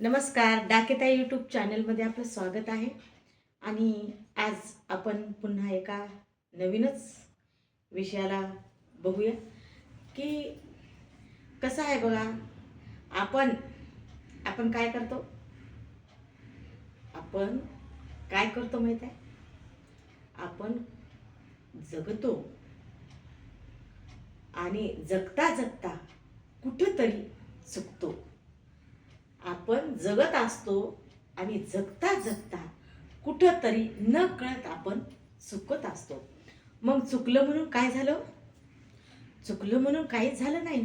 नमस्कार डाकेता यूट्यूब चॅनलमध्ये आपलं स्वागत आहे. आणि आज आपण पुन्हा एका नवीनच विषयाला बघूया की कसं आहे बघा आपण आपण काय करतो? आपण काय करतो माहीत आहे? आपण जगतो. आणि जगता जगता कुठंतरी चुकतो. आपण जगत असतो आणि जगता जगता कुठंतरी न कळत आपण चुकत असतो. मग चुकलं म्हणून काय झालं? चुकलं म्हणून काहीच झालं नाही.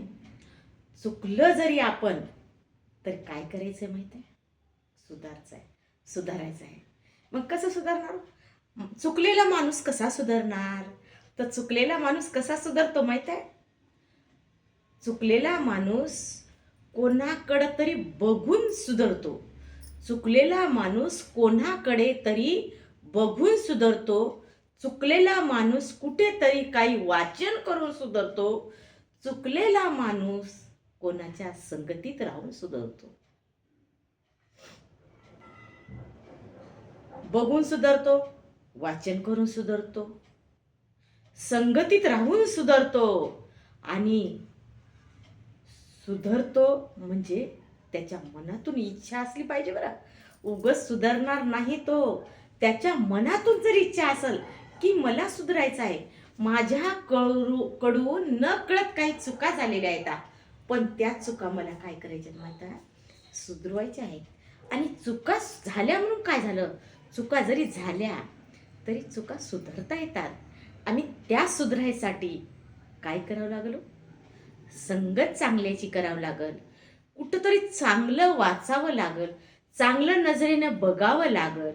चुकलं जरी आपण तर काय करायचं माहिती आहे? सुधारचं आहे सुधारायचं आहे मग कसं सुधारणार? चुकलेला माणूस कसा सुधारणार? तर चुकलेला माणूस कसा सुधारतो माहीत आहे? चुकलेला माणूस कोणाकडं तरी बघून सुधारतो. चुकलेला माणूस कोणाकडे तरी बघून सुधरतो. चुकलेला माणूस कुठेतरी काही वाचन करून सुधारतो. चुकलेला माणूस कोणाच्या संगतीत राहून सुधरतो. बघून सुधारतो वाचन करून सुधरतो. संगतीत राहून सुधारतो. आणि सुधारतो म्हणजे त्याच्या मनातून इच्छा असली पाहिजे बरं. उगस सुधारणार नाही तो. त्याच्या मनातून जर इच्छा असेल की मला सुधारायचं आहे माझ्या कळू कडून न कळत काही चुका झालेल्या आहेत. पण त्या चुका मला काय करायच्या माहिती आहे? सुधरवायच्या आहेत. आणि चुका झाल्या म्हणून काय झालं? चुका जरी झाल्या तरी चुका सुधारता येतात. आणि त्या सुधारायसाठी काय करावं लागलं? संगत चांगल्याची करावं लागल. कुठंतरी चांगलं वाचावं लागल. चांगलं नजरेनं बघावं लागल.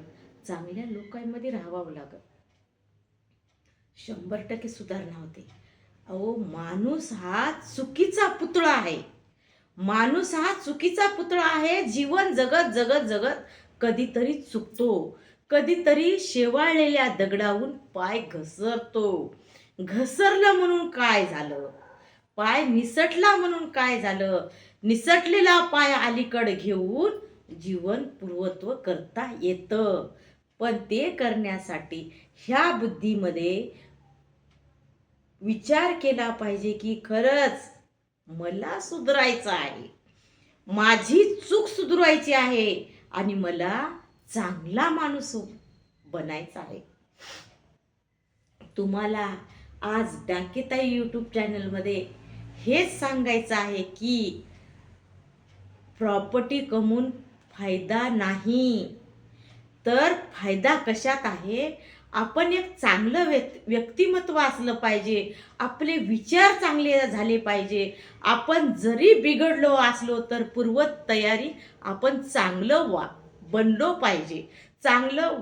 चांगल्या लोकांमध्ये राहावं लागल. शंभर टक्के सुधारणा होते. अहो माणूस हा चुकीचा पुतळा आहे. माणूस हा चुकीचा पुतळा आहे. जीवन जगत जगत जगत कधीतरी चुकतो. कधीतरी शेवाळलेल्या दगडाहून पाय घसरतो. घसरलं म्हणून काय झालं? पाय निसटला म्हणून काय झालं? निसटलेला पाय अलीकडे घेऊन जीवन पूर्वत्व करता येतं. पण ते करण्यासाठी ह्या बुद्धीमध्ये विचार केला पाहिजे की खरंच मला सुधरायचं आहे. माझी चूक सुधरवायची आहे आणि मला चांगला माणूस बनायचा आहे. तुम्हाला आज डाकेताई यूट्यूब चॅनलमध्ये हेच सांगायचं आहे की प्रॉपर्टी कमवून फायदा नाही. तर फायदा कशात आहे? आपण एक चांगलं व्यक् व्यक्तिमत्व असलं पाहिजे. आपले विचार चांगले झाले पाहिजे. आपण जरी बिघडलो असलो तर पूर्व तयारी आपण चांगलं वा बनलो पाहिजे. चांगलं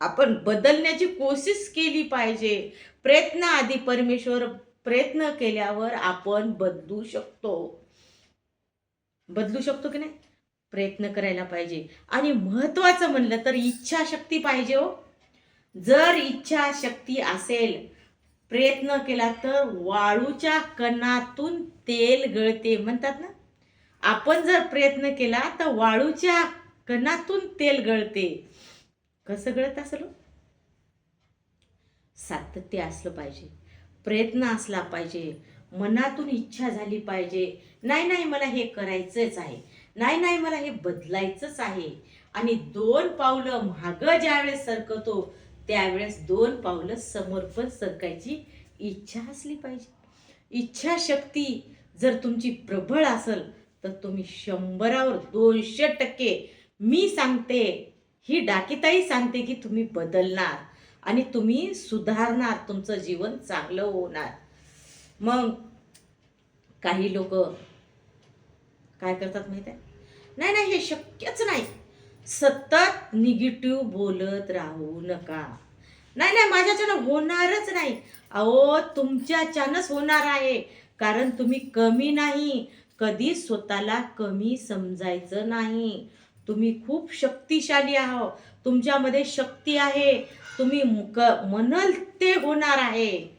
आपण बदलण्याची कोशिश केली पाहिजे. प्रयत्न आधी परमेश्वर प्रयत्न केल्यावर आपण बदलू शकतो. बदलू शकतो की नाही? प्रयत्न करायला पाहिजे. आणि महत्वाचं म्हणलं तर इच्छाशक्ती पाहिजे हो. जर इच्छाशक्ती असेल प्रयत्न केला तर वाळूच्या कणातून तेल गळते. म्हणतात ना? आपण जर प्रयत्न केला तर वाळूच्या कणातून तेल गळते. कसं गळत असलो हो? सातत्य असलं पाहिजे. प्रयत्न असला पाहिजे. मनातून इच्छा झाली पाहिजे. नाही नाही मला हे करायचंच आहे. नाही नाही मला हे बदलायचंच आहे. आणि दोन पावलं मागं ज्यावेळेस सरकतो त्यावेळेस दोन पावलं समोर पण सरकायची इच्छा असली पाहिजे. इच्छाशक्ती जर तुमची प्रबळ असेल तर तुम्ही शंभरावर दोनशे टक्के मी सांगते ही डाकीताई सांगते की तुम्ही बदलणार. आणि तुम्ही सुधारणार तुमचं जीवन चांगलं होणार. मग काही लोक काय करतात माहीत आहे नाही नाही हे शक्यच नाही. सतत निगेटिव्ह बोलत राहू नका. नाही नाही माझ्याच्यानं होणारच नाही. अहो तुमच्याच्यानंच होणार आहे. कारण तुम्ही कमी नाही. कधी स्वतःला कमी समजायचं नाही. तुम्ही खूप शक्तिशाली आहो तुमच्यामध्ये शक्ती आहे. तुम्ही मुक म्हणाल ते होणार आहे.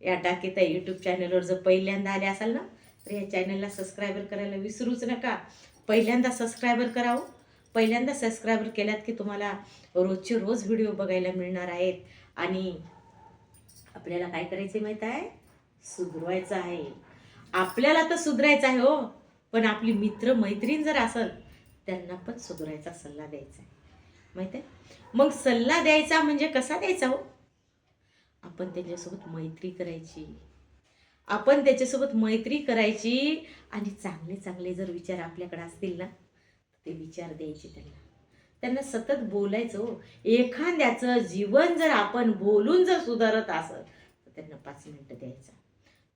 या टाकीता यूट्यूब चॅनलवर जर पहिल्यांदा आले असाल ना तर या चॅनलला सबस्क्रायबर करायला विसरूच नका. पहिल्यांदा सबस्क्रायबर करावं. पहिल्यांदा सबस्क्रायबर केल्यात की तुम्हाला रोजचे रोज व्हिडिओ बघायला मिळणार आहेत. आणि आपल्याला काय करायचं माहीत आहे? सुधरवायचं आहे. आपल्याला तर सुधरायचं आहे हो. पण आपली मित्र मैत्रीण जर असेल त्यांना पण सुधरायचा सल्ला द्यायचा आहे. माहिती आहे? मग सल्ला द्यायचा म्हणजे कसा द्यायचा हो? आपण त्याच्यासोबत मैत्री करायची. आपण त्याच्यासोबत मैत्री करायची आणि चांगले चांगले जर विचार आपल्याकडे असतील ना ते विचार द्यायचे त्यांना. त्यांना सतत बोलायचं हो. एखाद्याचं जीवन जर आपण बोलून जर सुधारत असं तर त्यांना पाच मिनटं द्यायचा.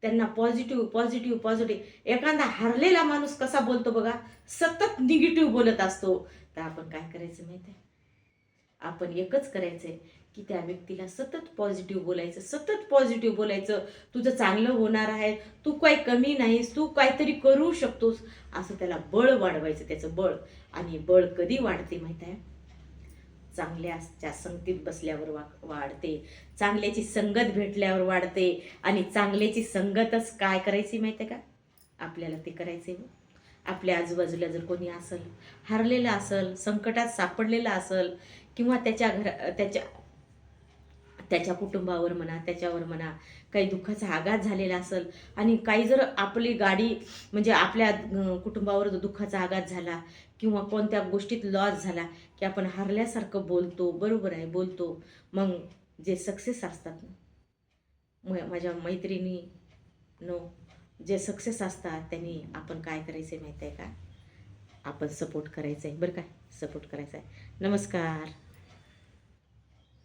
त्यांना पॉझिटिव्ह पॉझिटिव्ह पॉझिटिव्ह एखादा हरलेला माणूस कसा बोलतो बघा? सतत निगेटिव्ह बोलत असतो. तर आपण काय करायचं माहिती आहे आपण एकच करायचंय की त्या व्यक्तीला सतत पॉझिटिव्ह बोलायचं सतत पॉझिटिव्ह बोलायचं. तुझं चांगलं होणार आहे तू काही कमी नाहीस तू काहीतरी करू शकतोस. असं त्याला बळ वाढवायचं त्याचं बळ. आणि बळ कधी वाढते माहीत आहे? चांगल्याच्या संगतीत बसल्यावर वा वाढते. चांगल्याची संगत भेटल्यावर वाढते. आणि चांगल्याची संगतच काय करायची माहिती आहे का? आपल्याला ते करायचे आपल्या आजूबाजूला जर कोणी असेल हरलेलं असेल संकटात सापडलेलं असेल किंवा त्याच्या घर त्याच्या त्याच्या कुटुंबावर म्हणा त्याच्यावर म्हणा काही दुःखाचा आघात झालेला असेल आणि काही जर आपली गाडी म्हणजे आपल्या कुटुंबावर जर दुःखाचा आघात झाला किंवा कोणत्या गोष्टीत लॉस झाला की आपण हरल्यासारखं बोलतो बरोबर आहे बोलतो मग जे सक्सेस असतात ना म माझ्या मैत्रिणी नो जे सक्सेस असतात त्यांनी आपण काय करायचं आहे माहीत आहे का? आपण सपोर्ट करायचं आहे बरं काय सपोर्ट करायचा आहे नमस्कार.